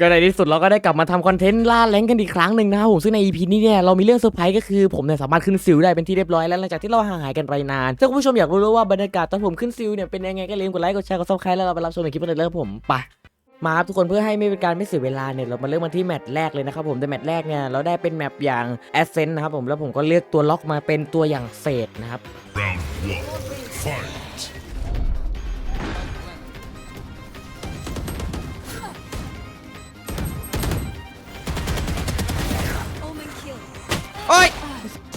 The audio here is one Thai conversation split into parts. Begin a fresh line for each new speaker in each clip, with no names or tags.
ก็ในที่สุดเราก็ได้กลับมาทำคอนเทนต์ล่าแรงกันอีกครั้งหนึ่งนะครับผมซึ่งใน EP นี้เนี่ยเรามีเรื่องเซอร์ไพรส์ก็คือผมเนี่ยสามารถขึ้นซิลได้เป็นที่เรียบร้อยแล้วหลังจากที่เราห่างหายกันไปนานถ้าคุณผู้ชมอยากรู้ว่าบรรยากาศตอนผมขึ้นซิลเนี่ยเป็นยังไงก็อย่าลืมกดไลค์กดแชร์กดซับสไครต์แล้วเราไปรับชมในคลิปกันเลยเลยครับผมไปมาครับทุกคนเพื่อให้ไม่เป็นการไม่เสียเวลาเนี่ยเรามาเริ่มกันที่แมตช์แรกเลยนะครับผมแต่แมตช์แรกเนี่ยเราได้เป็นแมปอย่าง Ascent นะครับผมแล้วผมก็เลือกตัวล็อกมาเป็นตัวอย่างเศษนะครับ
Round one. Fight.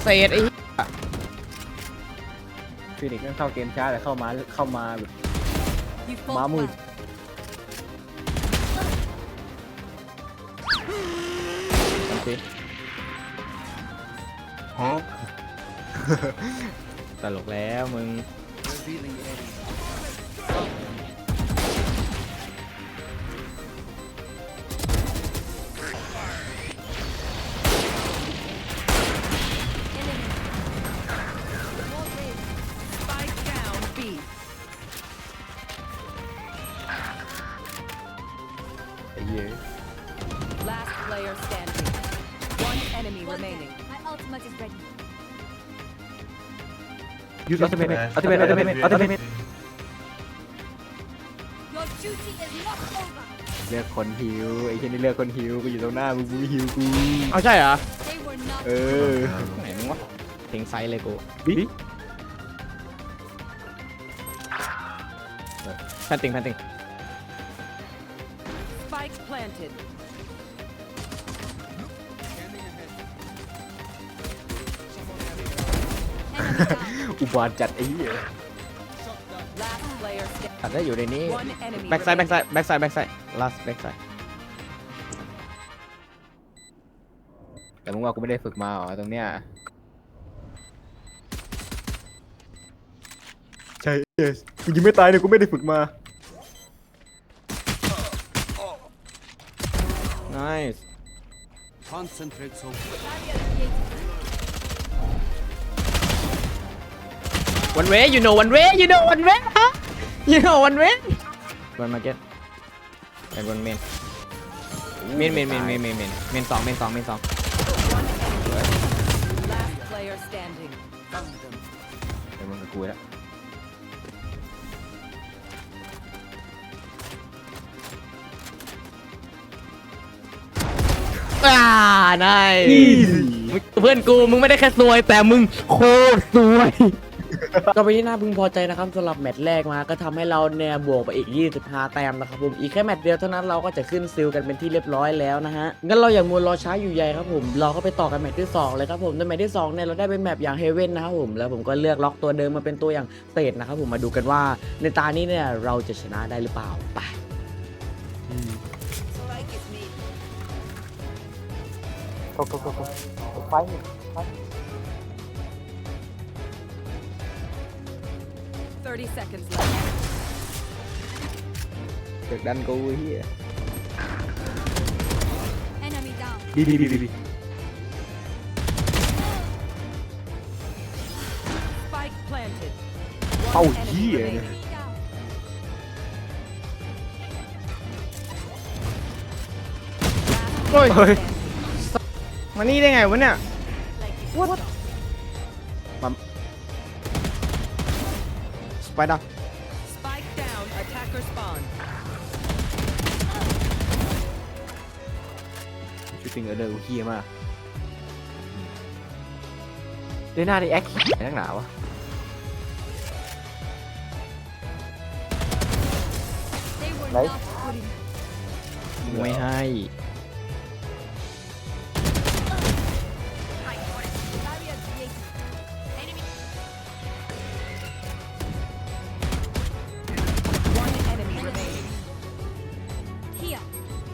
เศษไอ้
ฟินิกซ์นั่นเข้าเกมช้าแต่เข้ามาเข้ามาแบบ
You
Má
fought
mùi.
well.
มันสิ
Huh?
ตลกแล้วมึง
player standing. One enemy remaining.
My ultimate is ready.
ยุดอัลติเมทอัลติเมทอัลติเมทอัลติเมท
Your duty is not over.
เลือกคนฮิวไอ้เช่นนี่เลือกคนฮิวกูอยู่ตรงหน้ามึงกูไม่ฮิวกู
เอาใช่เหรอ
They were not.
เออ
ไหนมึงวะทิ้งไซส์เลยกู
บิ๊
แพนติงแพนติง
Spike planted.
อุบาทจัดไอ้เหี้ย
Last player standing.
ตัดได้อยู่ในนี้
One enemy
แบ็กไซด์แบ็ก
remaining.
ไซด์แบ็กไซด์แบ็กไซด์ last แบ็กไซด์
แต่มึงว่ากูไม่ได้ฝึกมาเหรอตรงเนี้ย ใช่ yes กูยังไม่ตายเลยกูไม่ได้ฝึกมา
nice
Concentrate so
one way you know one way you know one way ฮะ you know one way one market and one main main main main main main main main สอง main สอง main สอง
Last player standing.
เดี๋ยวมึงกับกูแล้ว
อ่า nice มึงเพื่อนกูมึงไม่ได้แค่ซวยแต่มึงโคตรซวย ก็ไปนที่น่าพึงพอใจนะครับสำหรับแมตช์แรกมา ก็ทำให้เราเนี่ยบวกไปอีก 25 แต้มนะครับผม อีกแค่แมตช์เดียวเท่านั้นเราก็จะขึ้นซิลกันเป็นที่เรียบร้อยแล้วนะฮะ งั้นเราอย่ามัวรอช้าอยู่ใหญ่ครับผม เราก็ไปต่อกันแมตช์ที่ 2 เลยครับผมในแมตช์ที่2เนี่ยเราได้เป็นแมปอย่างเฮเว่นนะครับผม แล้วผมก็เลือกล็อกตัวเดิมมาเป็นตัวอย่างเศษนะครับผม มาดูกันว่าในตานี้เนี่ยเราจะชนะได้หรือเปล่า ไป
Spike is me.
ก็ก็ก็ก็ไ30
seconds left.
เด็กดันกูไอ้เหี้ย
Enemy down.
ดีดีดีดี
Spike planted.
เอ้า
One enemy
เหี้ย
remaining.
Enemy down.
โอ้ย
เฮ้ย
มานี่ได้ไงวะเนี่ย
Like it.
ไปดัก
Spike down. Attacker spawn.
ชูติงเออเดอร์กูเฮียมากเดน่าได้แอคนักหนาวะ
They were
Right.
not good enough.
ไม่ให้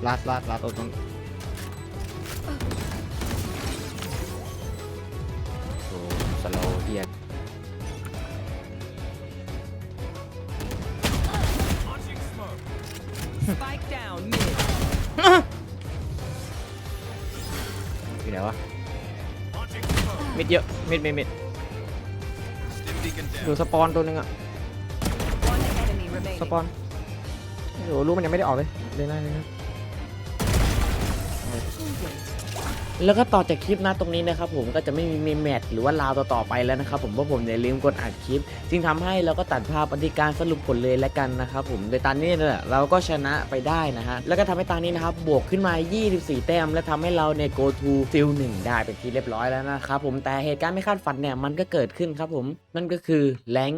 ลาดลาดลาดตัวตรงโอ้สโลว์เฮีย
Spike down. Mid.
อยู่ไหนวะ
มิดเยอะมิดมิดมิดดูสปอนตัวหนึงอะ
One enemy remaining.
สปอนโอ้โหรู้มันยังไม่ได้ออกเลยเลยนะเลยนะ แล้วก็ต่อจากคลิปนะตรงนี้นะครับผมก็จะไม่มีเมมแมทหรือว่าลาวต่อๆไปแล้วนะครับผมเพราะผมเนี่ยลืมกดอัดคลิป จึงทำให้เราก็ตัดภาพปฏิการสรุปผลเลยแล้วกันนะครับผมโดยตอนนี้เนี่ยเราก็ชนะไปได้นะฮะแล้วก็ทำให้ตอนนี้นะครับบวกขึ้นมา 24 แต้ม และทำให้เราเนี่ย go to fill 1ได้เป็นที่เรียบร้อยแล้วนะครับผมแต่เหตุการณ์ไม่คาดฝันเนี่ยมันก็เกิดขึ้นครับผมนั่นก็คือแรง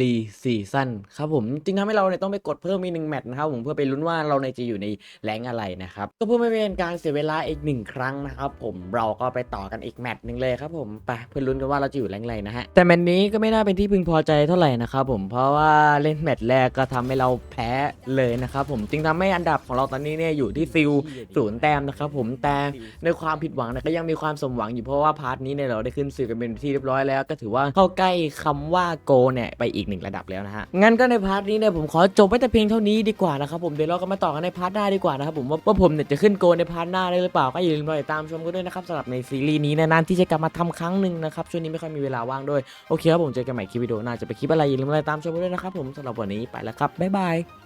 ลีซีซั่นครับผมจึงทำให้เราเนี่ยต้องไปกดเพิ่มอีกหนึ่งแมตช์นะครับผมเพื่อไปลุ้นว่าเราเนี่ยจะอยู่ในแรงอะไรนะครับก็เพื่อไม่เป็นการเสียเวลาอีกหนึ่งครั้งนะครับผมเราก็ไปต่อกันอีกแมตช์หนึ่งเลยครับผมไปเพื่อลุ้นกันว่าเราจะอยู่แรงอะไรนะฮะแต่แมตช์นี้ก็ไม่น่าเป็นที่พึงพอใจเท่าไหร่นะครับผมเพราะว่าเล่นแมตช์แรกก็ทำให้เราแพ้เลยนะครับผมจึงทำให้อันดับของเราตอนนี้เนี่ยอยู่ที่ฟิลศูนย์แต้มนะครับผมแต่ในความผิดหวังเนี่ยก็ยังมีความสมหวังอยู่เพราะว่าพาร์ทนี้เนี่ยเราได้ขึ้นสื่อกันเป็นที่เรียบร้อยแล้ว ก็ถือว่าเข้าใกล้คำว่าโกเนี่ยไปอีกหนึ่งระดับแล้วนะฮะงั้นก็ในพาร์ทนี้เนี่ยผมขอจบไว้แต่เพียงเท่านี้ดีกว่านะครับผมเดี๋ยวเราก็มาต่อกันในพาร์ทหน้าดีกว่านะครับผมว่าผมเนี่ยจะขึ้นโกในพาร์ทหน้าได้หรือเปล่าก็อย่าลืมติดตามชมกันด้วยนะครับสำหรับในซีรีส์นี้นานๆที่จะกลับมาทำครั้งหนึ่งนะครับช่วงนี้ไม่ค่อยมีเวลาว่างด้วยโอเคครับผมเจอกันใหม่คลิปวิดีโอหน้าจะไปคลิปอะไรอย่าลืมติดตามชมกันด้วยนะครับผมสำหรับวันนี้ไปแล้วครับบ๊ายบาย